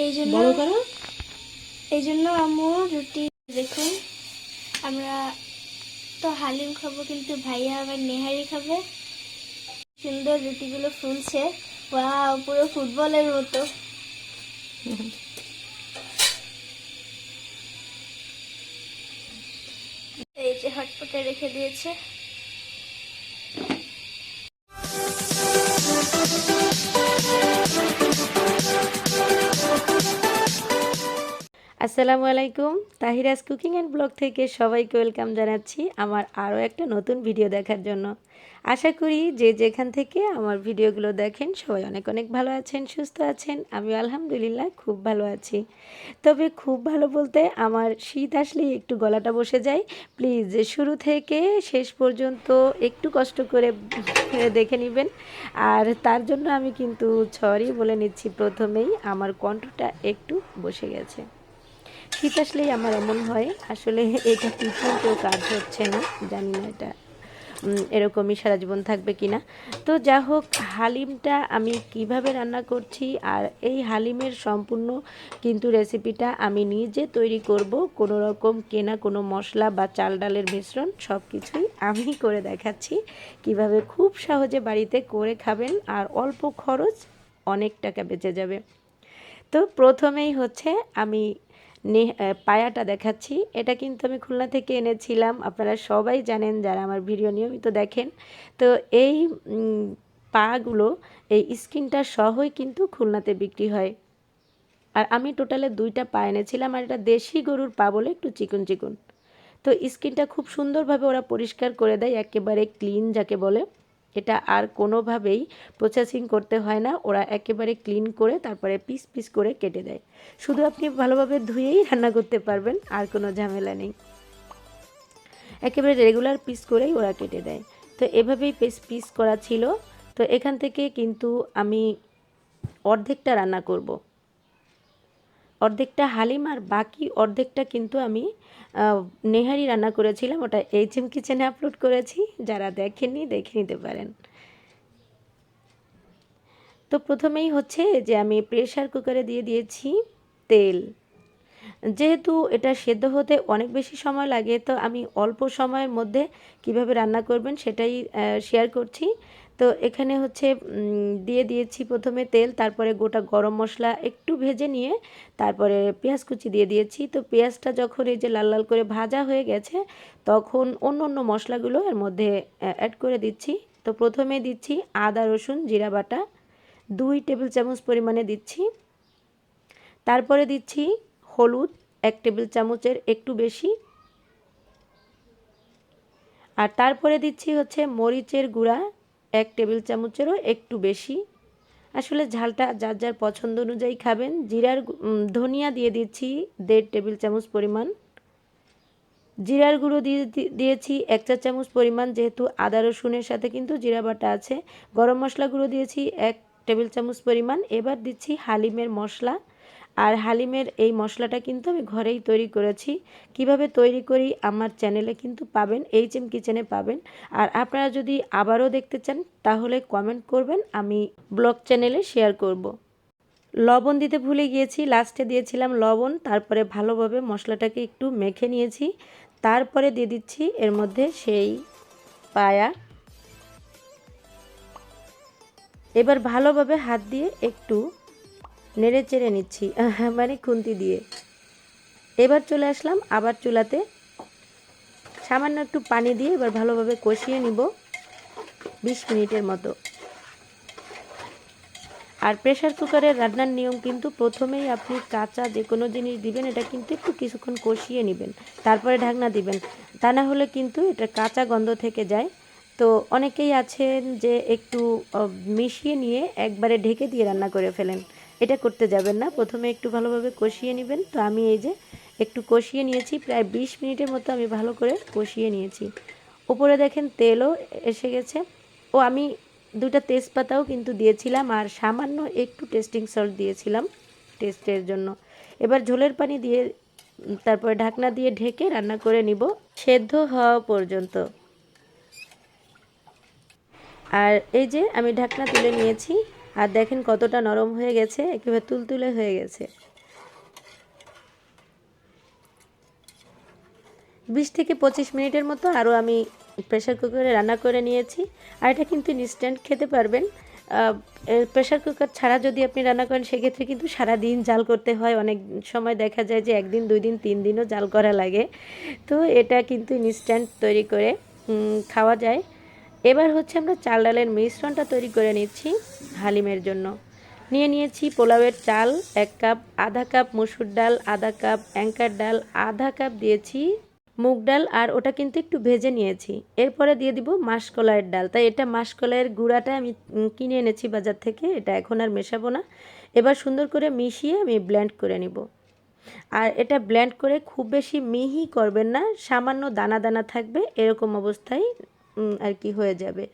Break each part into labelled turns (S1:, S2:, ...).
S1: এই জন্য
S2: বড় করো
S1: এই জন্য আম্মু রুটি দেখুন। আমরা তো হালিম খাব কিন্তু ভাইয়া আবার নেহারি খাবে। সুন্দর রুটিগুলো ফুলছে। ওয়াও পুরো ফুটবলের মতো। এই যে হটপটে রেখে দিয়েছে।
S2: আসসালামু আলাইকুম। তাহিরাজ কুকিং অ্যান্ড ব্লগ থেকে সবাইকে ওয়েলকাম জানাচ্ছি আমার আরও একটা নতুন ভিডিও দেখার জন্য। আশা করি যে যেখান থেকে আমার ভিডিওগুলো দেখেন সবাই অনেক অনেক ভালো আছেন, সুস্থ আছেন। আমি আলহামদুলিল্লাহ খুব ভালো আছি। তবে খুব ভালো বলতে আমার শীত আসলেই একটু গলাটা বসে যায়। প্লিজ শুরু থেকে শেষ পর্যন্ত একটু কষ্ট করে দেখে নেবেন। আর তার জন্য আমি কিন্তু সরি বলে নিচ্ছি প্রথমেই, আমার কণ্ঠটা একটু বসে গেছে। শীত আসলেই আমার এমন হয়। আসলে এটা ট্রিটমেন্টেও কাজ হচ্ছে না, জানি না এটা এরকমই সারা জীবন থাকবে কি না তো যা হোক, হালিমটা আমি কীভাবে রান্না করছি আর এই হালিমের সম্পূর্ণ কিন্তু রেসিপিটা আমি নিজে তৈরি করব, কোনো রকম কেনা কোনো মশলা বা চাল ডালের মিশ্রণ সব কিছুই আমি করে দেখাচ্ছি। কীভাবে খুব সহজে বাড়িতে করে খাবেন আর অল্প খরচ অনেক টাকা বেঁচে যাবে। তো প্রথমেই হচ্ছে আমি পায়াটা দেখাচ্ছি। এটা কিন্তু আমি খুলনা থেকে এনেছিলাম। আপনারা সবাই জানেন যারা আমার ভিডিও নিয়মিত দেখেন। তো এই পাগুলো, এই স্কিনটা সহই কিন্তু খুলনাতে বিক্রি হয়। আর আমি টোটালে দুইটা পা এনেছিলাম আর এটা দেশি গরুর পা বলে একটু চিকন চিকন। তো স্কিনটা খুব সুন্দরভাবে ওরা পরিষ্কার করে দেয়, একেবারে ক্লিন যাকে বলে। এটা আর কোনোভাবেই প্রসেসিং করতে হয় না। ওরা একেবারে ক্লিন করে তারপরে পিস পিস করে কেটে দেয়। শুধু আপনি ভালোভাবে ধুয়েই রান্না করতে পারবেন, আর কোনো ঝামেলা নেই। একেবারে রেগুলার পিস করেই ওরা কেটে দেয়। তো এভাবেই পিস পিস করা ছিল। তো এখান থেকে কিন্তু আমি অর্ধেকটা রান্না করব। অর্ধেকটা হালিম আর বাকি অর্ধেকটা কিন্তু আমি নেহারি রান্না করেছিলাম। ওটা এইচ এম কিচেনে আপলোড করেছি। যারা দেখেননি, দেখে নিতে পারেন। তো প্রথমেই হচ্ছে যে আমি প্রেশার কুকারে দিয়ে দিয়েছি তেল। যেহেতু এটা সেদ্ধ হতে অনেক বেশি সময় লাগে, তো আমি অল্প সময়ের মধ্যে কীভাবে রান্না করবেন সেটাই শেয়ার করছি। তো এখানে হচ্ছে দিয়ে দিয়েছি প্রথমে তেল, তারপরে গোটা গরম মশলা একটু ভেজে নিয়ে তারপরে পেঁয়াজ কুচি দিয়ে দিয়েছি। তো পেঁয়াজটা যখন এই যে লাল লাল করে ভাজা হয়ে গেছে, তখন অন্য অন্য মশলাগুলো এর মধ্যে অ্যাড করে দিচ্ছি। তো প্রথমে দিচ্ছি আদা, রসুন, জিরা বাটা, দুই টেবিল চামচ পরিমাণে দিচ্ছি। তারপরে দিচ্ছি হলুদ, এক টেবিল চামচের একটু বেশি। আর তারপরে দিচ্ছি হচ্ছে মরিচের গুঁড়া এক টেবিল চামচেরও একটু বেশি। আসলে ঝালটা যার যার পছন্দ অনুযায়ী খাবেন। জিরার ধনিয়া দিয়ে দিচ্ছি দেড় টেবিল চামচ পরিমাণ। জিরার গুঁড়ো দিয়ে দিয়েছি এক চা চামচ পরিমাণ, যেহেতু আদা, রসুনের সাথে কিন্তু জিরা বাটা আছে। গরম মশলা গুঁড়ো দিয়েছি এক টেবিল চামচ পরিমাণ। এবার দিচ্ছি হালিমের মশলা। আর হালিমের এই মশলাটা কিন্তু আমি ঘরেই তৈরি করেছি। কীভাবে তৈরি করি আমার চ্যানেলে কিন্তু পাবেন এইচ এম কিচেনে পাবেন। আর আপনারা যদি আবারও দেখতে চান, তাহলে কমেন্ট করবেন, আমি ব্লগ চ্যানেলে শেয়ার করব। লবণ দিতে ভুলে গিয়েছি, লাস্টে দিয়েছিলাম লবণ, তারপরে ভালোভাবে মশলাটাকে একটু মেখে নিয়েছি। তারপরে দিয়ে দিচ্ছি এর মধ্যে সেই পায়া। এবার ভালোভাবে হাত দিয়ে একটু নেড়ে চেড়ে নিচ্ছি। মানে খুন্তি দিয়ে। এবার চলে আসলাম আবার চুলাতে। সামান্য একটু পানি দিয়ে এবার ভালোভাবে কষিয়ে নিব বিশ মিনিটের মতো। আর প্রেশার কুকারের রান্নার নিয়ম কিন্তু প্রথমেই আপনি কাঁচা যে কোনো জিনিস দিবেন, এটা কিন্তু একটু কিছুক্ষণ কষিয়ে নেবেন, তারপরে ঢাকনা দিবেন। তা না হলে কিন্তু এটা কাঁচা গন্ধ থেকে যায়। তো অনেকেই আছেন যে একটু মিশিয়ে নিয়ে একবারে ঢেকে দিয়ে রান্না করে ফেলেন। এটা করতে যাবেন না। প্রথমে একটু ভালোভাবে কষিয়ে নেবেন। তো আমি এই যে একটু কষিয়ে নিয়েছি, প্রায় বিশ মিনিটের মতো আমি ভালো করে কষিয়ে নিয়েছি। উপরে দেখেন তেলও এসে গেছে। ও, আমি দুটা তেজপাতাও কিন্তু দিয়েছিলাম আর সামান্য একটু টেস্টিং সল্ট দিয়েছিলাম টেস্টের জন্য। এবার ঝোলের পানি দিয়ে তারপরে ঢাকনা দিয়ে ঢেকে রান্না করে নিব সেদ্ধ হওয়া পর্যন্ত। আর এই যে আমি ঢাকনা তুলে নিয়েছি। আর দেখেন কতটা নরম হয়ে গেছে, একেবারে তুলতুলে হয়ে গেছে। বিশ থেকে পঁচিশ মিনিটের মতো আরও আমি প্রেশার কুকারে রান্না করে নিয়েছি। আর এটা কিন্তু ইনস্ট্যান্ট খেতে পারবেন। প্রেশার কুকার ছাড়া যদি আপনি রান্না করেন, সেক্ষেত্রে কিন্তু সারা দিন জাল করতে হয়। অনেক সময় দেখা যায় যে একদিন দুই দিন তিন দিনও জাল করা লাগে। তো এটা কিন্তু ইনস্ট্যান্ট তৈরি করে খাওয়া যায়। এবার হচ্ছে আমরা চাল ডালের মিশ্রণটা তৈরি করে নিচ্ছি হালিমের জন্য। নিয়ে নিয়েছি পোলাওয়ের চাল, এক কাপ আধা কাপ মসুর ডাল, আধা কাপ অ্যাঙ্কার ডাল, আধা কাপ দিয়েছি মুগ ডাল আর ওটা কিন্তু একটু ভেজে নিয়েছি। এরপরে দিয়ে দিব মাসকলাইয়ের ডাল। তাই এটা মাসকলাইয়ের গুঁড়াটা আমি কিনে এনেছি বাজার থেকে, এটা এখন আর মেশাবো না। এবার সুন্দর করে মিশিয়ে আমি ব্লেন্ড করে নিব। আর এটা ব্লেন্ড করে খুব বেশি মিহি করবেন না, সামান্য দানা দানা থাকবে, এরকম অবস্থায় আর কি হয়ে যাবে।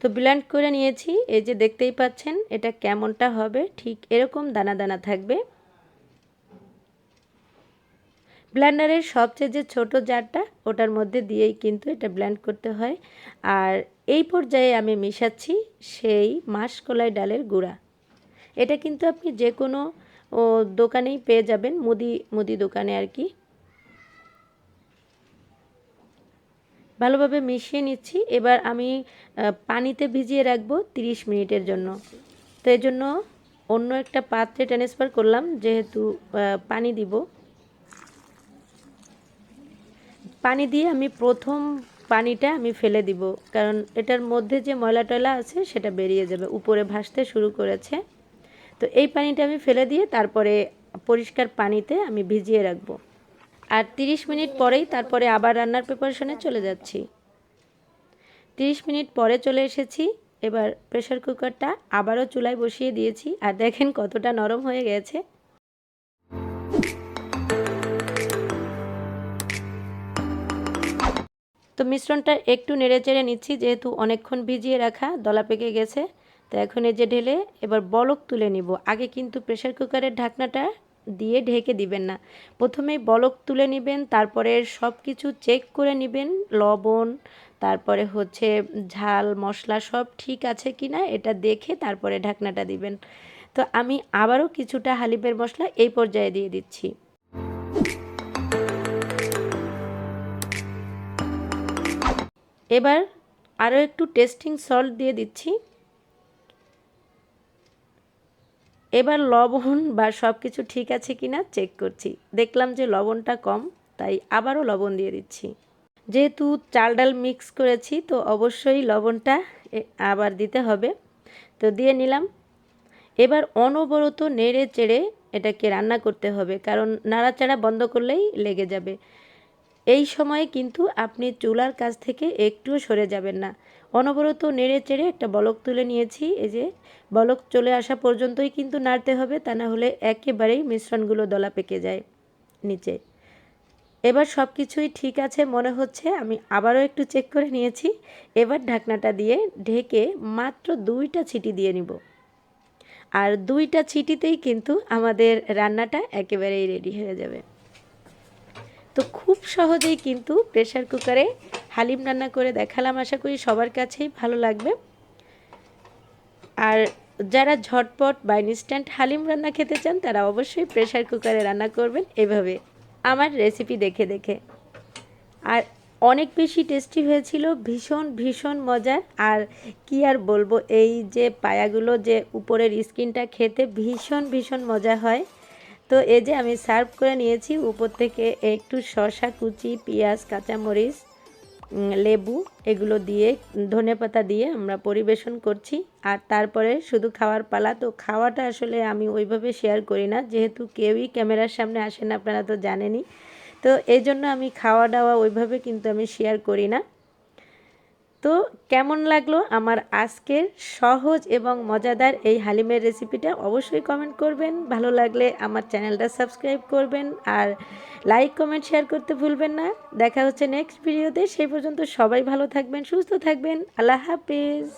S2: তো ব্লেন্ড করে নিয়েছি, এই যে দেখতেই পাচ্ছেন এটা কেমনটা হবে, ঠিক এরকম দানা দানা থাকবে। ব্লেন্ডারের সবচেয়ে যে ছোট জারটা, ওটার মধ্যে দিয়েই কিন্তু এটা ব্লেন্ড করতে হয়। আর এই পর্যায়ে আমি মিশাচ্ছি সেই মাসকলাই ডালের গুঁড়া। এটা কিন্তু আপনি যে কোনো দোকানেই পেয়ে যাবেন, মুদি মুদি দোকানে আর কি। ভালোভাবে মিশিয়ে নিচ্ছি। এবার আমি পানিতে ভিজিয়ে রাখব 30 মিনিটের জন্য। তো এই জন্য অন্য একটা পাত্রে ট্রান্সফার করলাম, যেহেতু পানি দিব। পানি দিয়ে আমি প্রথম পানিটা আমি ফেলে দিব, কারণ এটার মধ্যে যে ময়লা টয়লা আছে সেটা বেরিয়ে যাবে, উপরে ভাসতে শুরু করেছে। তো এই পানিটা আমি ফেলে দিয়ে তারপরে পরিষ্কার পানিতে আমি ভিজিয়ে রাখব। আর 30 মিনিট পরেই তারপরে আবার রান্নার প্রিপারেশনে চলে যাচ্ছি। 30 মিনিট পরে চলে এসেছি, এবার প্রেশার কুকারটা আবারও চুলায় বসিয়ে দিয়েছি, আর দেখেন কতটা নরম হয়ে গেছে। তো মিশ্রণটা একটু নেড়ে চেড়ে নিচ্ছি, যেহেতু অনেকক্ষণ ভিজিয়ে রাখা, দলা পেকে গেছে। তো এখন এই যে ঢেলে এবার বলক তুলে নিব। আগে কিন্তু প্রেশার কুকারের ঢাকনাটা দিয়ে ঢেকে দিবেন না। প্রথমেই বলক তুলে নেবেন, তারপরে সব কিছু চেক করে নেবেন, লবণ, তারপরে হচ্ছে ঝাল, মশলা সব ঠিক আছে কি না এটা দেখে তারপরে ঢাকনাটা দিবেন। তো আমি আবারও কিছুটা হালিমের মশলা এই পর্যায়ে দিয়ে দিচ্ছি। এবার আরও একটু টেস্টিং সল্ট দিয়ে দিচ্ছি। এবার লবণ বা সব কিছু ঠিক আছে কি না চেক করছি। দেখলাম যে লবণটা কম, তাই আবারও লবণ দিয়ে দিচ্ছি। যেহেতু চাল ডাল মিক্স করেছি, তো অবশ্যই লবণটা আবার দিতে হবে। তো দিয়ে নিলাম। এবার অনবরত নেড়ে চেড়ে এটাকে রান্না করতে হবে, কারণ নাড়াচাড়া বন্ধ করলেই লেগে যাবে। এই সময়ে কিন্তু আপনি চুলার কাছ থেকে একটুও সরে যাবেন না। অনবরত নেড়ে চেড়ে একটা বলক তুলে নিয়েছি, এই যে বলক চলে আসা পর্যন্তই কিন্তু নাড়তে হবে, তা না হলে একেবারেই মিশ্রণগুলো দলা পেকে যায় নিচে। এবার সব কিছুই ঠিক আছে মনে হচ্ছে, আমি আবারও একটু চেক করে নিয়েছি, এবার ঢাকনাটা দিয়ে ঢেকে মাত্র দুইটা ছিটি দিয়ে নিব। আর দুইটা ছিটিতেই কিন্তু আমাদের রান্নাটা একেবারেই রেডি হয়ে যাবে। তো খুব সহজেই কিন্তু প্রেশার কুকারে হালিম রান্না করে দেখালাম। আশা করি সবার কাছেই ভালো লাগবে। আর যারা ঝটপট বা ইনস্ট্যান্ট হালিম রান্না খেতে চান, তারা অবশ্যই প্রেশার কুকারে রান্না করবেন এভাবে। আমার রেসিপি দেখে দেখে। আর অনেক বেশি টেস্টি হয়েছিল, ভীষণ ভীষণ মজার। আর কি আর বলব, এই যে পায়াগুলো যে উপরের স্কিনটা খেতে ভীষণ ভীষণ মজা হয়। তো এই যে আমি সার্ভ করে নিয়েছি, উপর থেকে একটু শসা, কুচি, পেঁয়াজ, কাঁচামরিচ লেবু এগুলো দিয়ে ধনেপাতা দিয়ে আমরা পরিবেশন করছি। আর তারপরে শুধু খাওয়ার পালা, তো খাওয়াটা আসলে আমি ওইভাবে শেয়ার করি না, যেহেতু কেউই ক্যামেরার সামনে আসেন আপনারা তো জানেনই। তো এই জন্য আমি খাওয়া দাওয়া ওইভাবে কিন্তু আমি শেয়ার করি না। তো কেমন লাগল আমার আজকের সহজ এবং মজাদার এই হালিমের রেসিপিটা অবশ্যই কমেন্ট করবেন। ভালো লাগলে আমার চ্যানেলটা সাবস্ক্রাইব করবেন আর লাইক কমেন্ট শেয়ার করতে ভুলবেন না। দেখা হচ্ছে নেক্সট ভিডিওতে সেই পর্যন্ত সবাই ভালো থাকবেন, সুস্থ থাকবেন। আল্লাহ হাফিজ।